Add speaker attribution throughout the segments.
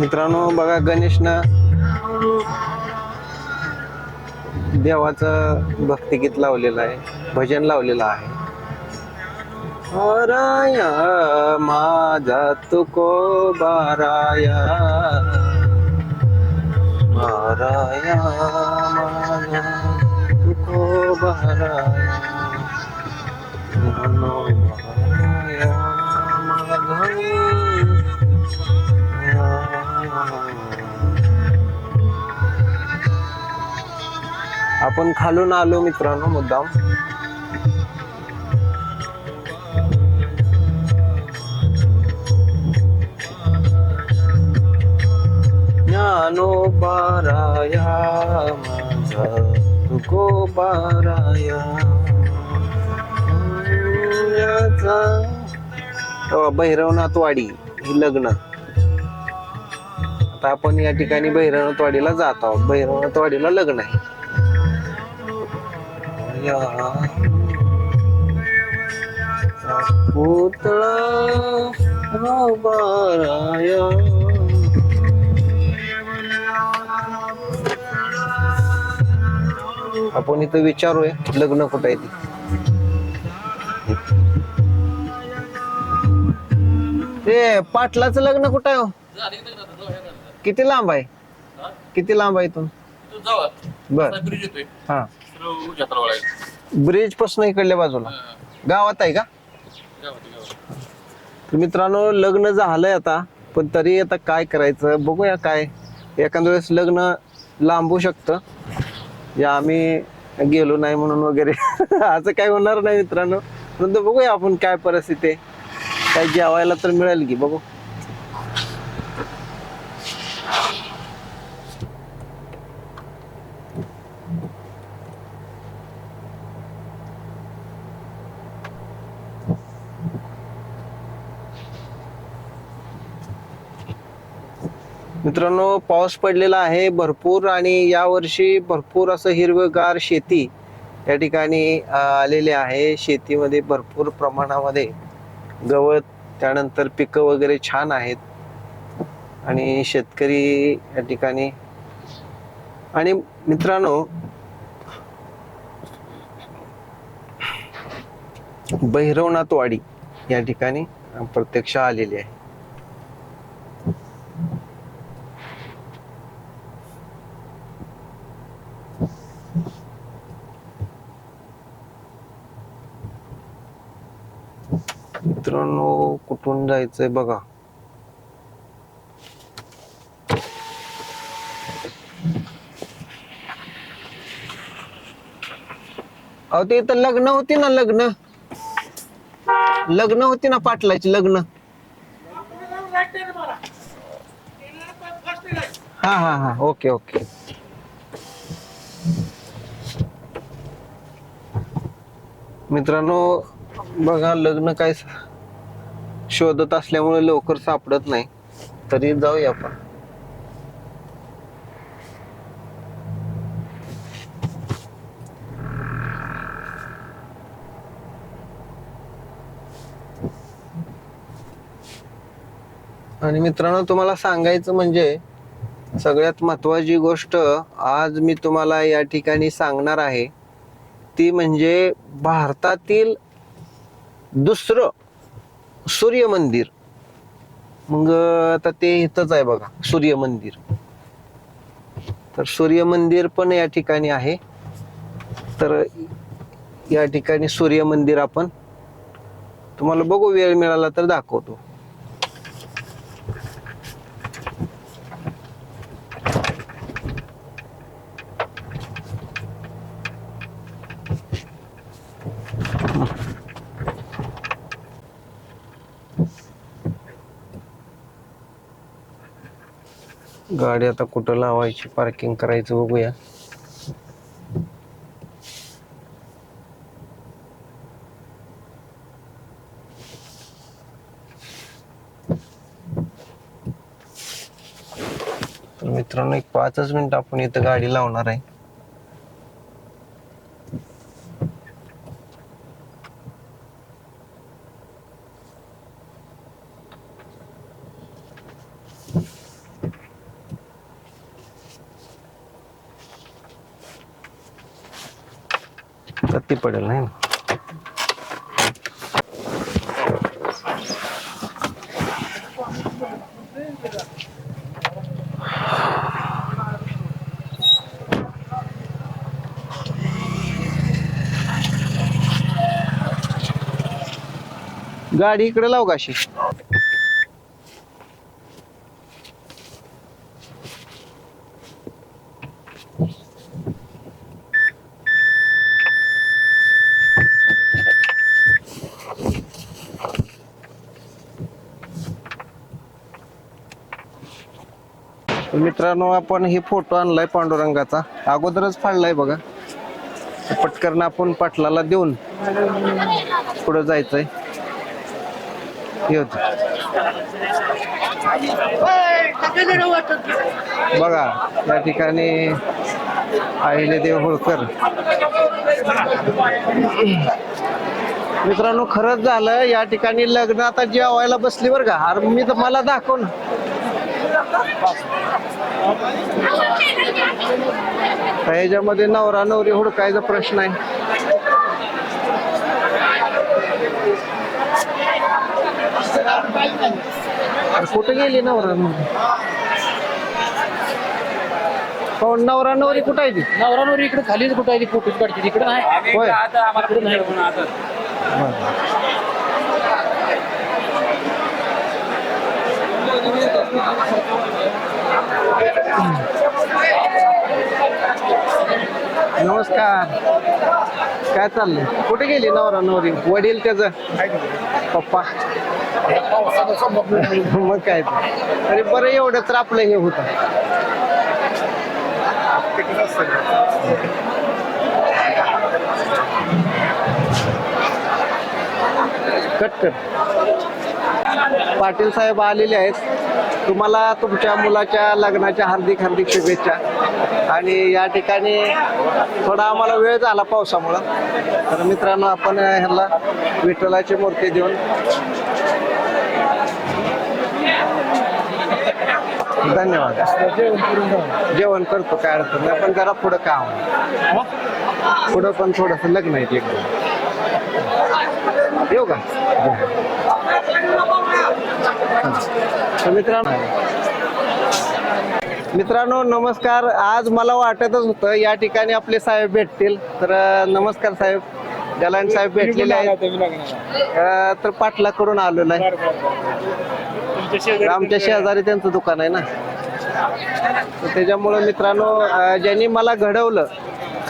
Speaker 1: मित्रांनो बघा गणेशनं देवाचं भक्तिगीत लावलेलं आहे भजन लावलेलं आहे. राया माझा तुको बाराया. माराया माझा तुको बाराया माझा. आपण खालून आलो मित्रांनो मुद्दाम. ज्ञानो बाराया माझा तुको बाराया. भैरवनाथवाडी ही लग्न. आता आपण या ठिकाणी भैरवनाथवाडीला जात आहोत. भैरवनाथवाडीला लग्न आहे. पुतळा बाराया आपण इथं विचारूय लग्न कुठं आहे ते? पाटलाचं लग्न कुठं आहे हो? किती लांब आहे? किती लांब आहे इथून? बर. हा. ब्रिजपासून इकडल्या बाजूला. गावात आहे का? तर मित्रांनो लग्न झालंय आता पण तरी आता काय करायचं? बघूया काय. एखाद्या वेळेस लग्न लांबू शकतं. या आम्ही गेलो नाही म्हणून वगैरे. असं काय होणार नाही मित्रांनो. परंतु बघूया आपण काय परिस्थिती आहे. काय जेवायला तर मिळेल की बघू. मित्रांनो पाऊस पडलेला आहे भरपूर आणि यावर्षी भरपूर असं हिरवगार शेती या ठिकाणी आलेली आहे. शेतीमध्ये भरपूर प्रमाणामध्ये गवत त्यानंतर पिकं वगैरे छान आहेत. आणि शेतकरी या ठिकाणी आणि मित्रांनो भैरवनाथवाडी या ठिकाणी प्रत्यक्ष आलेली आहे. मित्रांनो कुठून जायचंय बघा. अहो ते इथं लग्न होती ना लग्न. लग्न होती ना पाटलाची लग्न. हा हा हा ओके ओके. मित्रांनो बघा लग्न काय शोधत असल्यामुळे लवकर सापडत नाही. तरी जाऊया आपण. आणि मित्रांनो तुम्हाला सांगायचं म्हणजे सगळ्यात महत्वाची गोष्ट आज मी तुम्हाला या ठिकाणी सांगणार आहे. ती म्हणजे भारतातील दुसरं सूर्य मंदिर मग आता ते इथंच आहे बघा सूर्य मंदिर तर सूर्य मंदिर पण या ठिकाणी आहे. तर या ठिकाणी सूर्य मंदिर आपण तुम्हाला बघू वेळ मिळाला तर दाखवतो. गाडी आता कुठं लावायची? पार्किंग करायचं बघूया. तर मित्रांनो एक पाचच मिनिट आपण इथं गाडी लावणार आहे. वरती पडेल नाही ना? गाडी इकडे लाव का अशी? मित्रांनो आपण हे फोटो आणलाय पांडुरंगाचा. अगोदरच फाडलाय बघा. पटकन आपण पाटलाला देऊन पुढे जायचंय. हे होतं. बघा या ठिकाणी आईने देव होळकर. मित्रांनो खरंच झालं या ठिकाणी लग्न आता जेवायला बसली बरं का. अरे मी तर मला दाखव ना. ह्याच्यामध्ये नवरा नवरी हुडकायचा प्रश्न आहे. अरे कुठे गेली नवरा नवरी? हो नवरा नवरी कुठं आहे ती?
Speaker 2: नवरानवर इकडे खालीच कुठं आहे फोटोच काढते. तिकडे नाही
Speaker 1: होय.
Speaker 2: इकडे नाही.
Speaker 1: नमस्कार. काय चाललंय? कुठे गेली नवरा नवरी? वडील त्याच? पप्पा. मग काय ते. अरे बरं एवढं तर आपलं हे होत. कट कर. पाटील साहेब आलेले आहेत. तुम्हाला तुमच्या मुलाच्या लग्नाच्या हार्दिक हार्दिक शुभेच्छा. आणि या ठिकाणी थोडा आम्हाला वेळ झाला पावसामुळं. तर मित्रांनो आपण ह्याला विठ्ठलाची मूर्ती देऊन धन्यवाद. जेवण करतो काय अडचण नाही. पण जरा पुढं काम पुढं पण थोडंसं लग्न आहे तिकडे. येऊ का? मित्रांनो मित्रांनो नमस्कार. आज मला वाटतच होतं या ठिकाणी आपले साहेब भेटतील. तर नमस्कार साहेब. गलांड साहेब भेटलेले आहेत. तर पाटलाकडून आलेलो आहे. आमच्या शेजारी त्यांचं दुकान आहे ना. त्याच्यामुळं मित्रांनो ज्यांनी मला घडवलं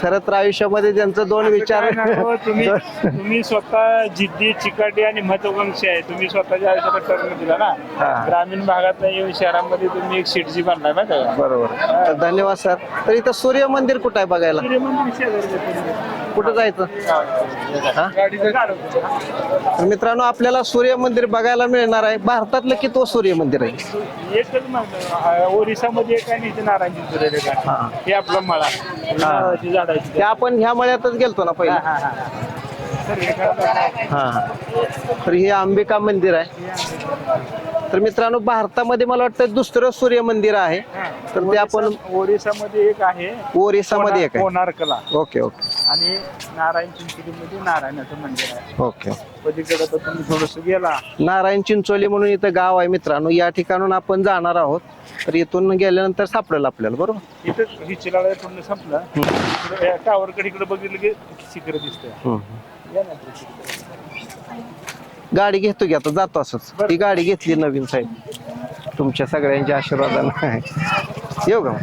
Speaker 1: खरं तर आयुष्यामध्ये त्यांचं दोन विचार
Speaker 3: हो, तुम्ही तुम्ही स्वतः जिद्दी चिकाटी आणि महत्वाकांक्षी आहे तुम्ही स्वतःच्या आयुष्यात टर्न दिला
Speaker 1: हा.
Speaker 3: ना ग्रामीण भागात येऊन शहरामध्ये तुम्ही एक माहिती आहे का?
Speaker 1: बरोबर तर धन्यवाद सर तर इथं सूर्य मंदिर कुठं आहे बघायला
Speaker 3: सूर्यमंदिर शेजारी आहे.
Speaker 1: कुठं जायचं? हा? तर मित्रांनो आपल्याला सूर्य मंदिर बघायला मिळणार आहे. भारतातलं कितवं सूर्य मंदिर आहे?
Speaker 3: एकच म्हणलं ओरिसामध्ये एक आणि इथे आहे.
Speaker 1: हा.
Speaker 3: हे आपला मळा.
Speaker 1: ते आपण ह्या मळ्यातच गेलतो ना
Speaker 3: हा,
Speaker 1: पहिले?
Speaker 3: हा, हा. तर हे
Speaker 1: अंबिका मंदिर आहे. तर मित्रांनो भारतामध्ये मला वाटतं दुसरं सूर्य मंदिर आहे तर ते आपण
Speaker 3: ओरिसा- ओरिसामध्ये एक आहे.
Speaker 1: ओरिसामध्ये एक आहे.
Speaker 3: कोणार्कला.
Speaker 1: Okay okay.
Speaker 3: आणि नारायण चिंचलीमध्ये नारायणाचं मंदिर आहे.
Speaker 1: ओके.
Speaker 3: पलीकडे तर तुम्ही थोडस गेला.
Speaker 1: नारायण चिंचोली म्हणून इथं गाव आहे मित्रांनो. या ठिकाणून आपण जाणार आहोत. तर इथून गेल्यानंतर सापडेल आपल्याला बरोबर?
Speaker 3: इथं ही चिलाळा पूर्ण संपलं. टावरकडे इकडे बघितलं की शिखर दिसतंय
Speaker 1: हम्म. गाडी घेतो की आता जातो असंच. ती गाडी घेतली नवीन साहेब. तुमच्या सगळ्यांच्या आशीर्वादानं. येऊ का मग?